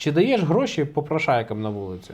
Чи даєш гроші попрошайкам на вулиці?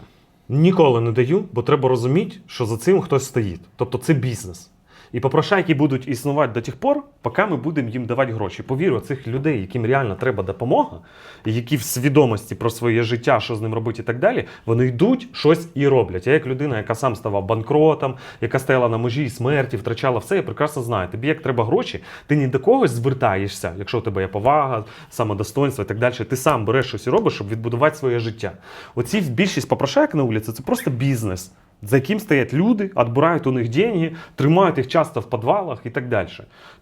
Ніколи не даю, бо треба розуміти, що за цим хтось стоїть. Тобто це бізнес. І попрошайки будуть існувати до тих пор, поки ми будемо їм давати гроші. Повірю, цих людей, яким реально треба допомога, які в свідомості про своє життя, що з ним робити і так далі, вони йдуть щось і роблять. Я як людина, яка сам ставав банкротом, яка стояла на межі смерті, втрачала все, я прекрасно знаю. Тобі як треба гроші, ти ні до когось звертаєшся, якщо у тебе є повага, самодостоинство і так далі. Ти сам береш щось і робиш, щоб відбудувати своє життя. Оці більшість попрошайок на вулиці це просто бізнес. За яким стоять люди, відбирають у них деньги, тримають їх часто в підвалах і так далі.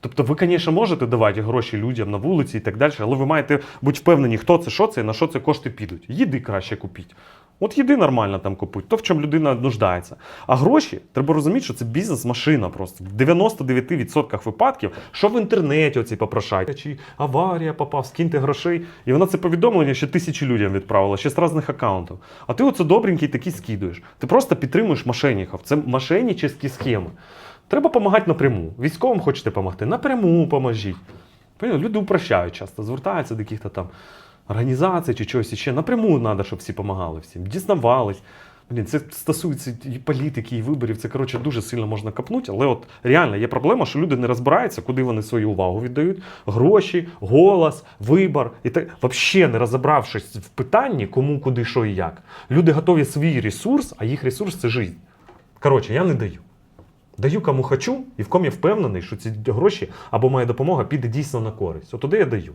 Тобто, ви, звісно, можете давати гроші людям на вулиці і так далі, але ви маєте бути впевнені, хто це, що це на що це кошти підуть. Їди краще купіть. От їди нормально там купують, то в чому людина нуждається. А гроші треба розуміти, що це бізнес-машина просто. В 99% випадків, що в інтернеті оці попрошайки, чи аварія попав, скиньте грошей. І вона це повідомлення ще тисячі людям відправила, ще з різних аккаунтів. А ти оце добренький такий скидуєш. Ти просто підтримуєш мошенників. Це мошенническі схеми. Треба допомагати напряму. Військовим хочете допомогти, напряму поможіть. Люди упрощають часто, звертаються до яких-то там організацій чи чогось іще. Напряму треба, щоб всі допомагали всім, дізнавались. Блін, це стосується і політики, і виборів. Це коротше дуже сильно можна капнути. Але от реально є проблема, що люди не розбираються, куди вони свою увагу віддають. Гроші, голос, вибор. І так взагалі не розібравшись в питанні, кому, куди, що і як. Люди готові свій ресурс, а їх ресурс це життя. Коротше, я не даю. Даю кому хочу, і в кому я впевнений, що ці гроші або моя допомога піде дійсно на користь. От туди я даю.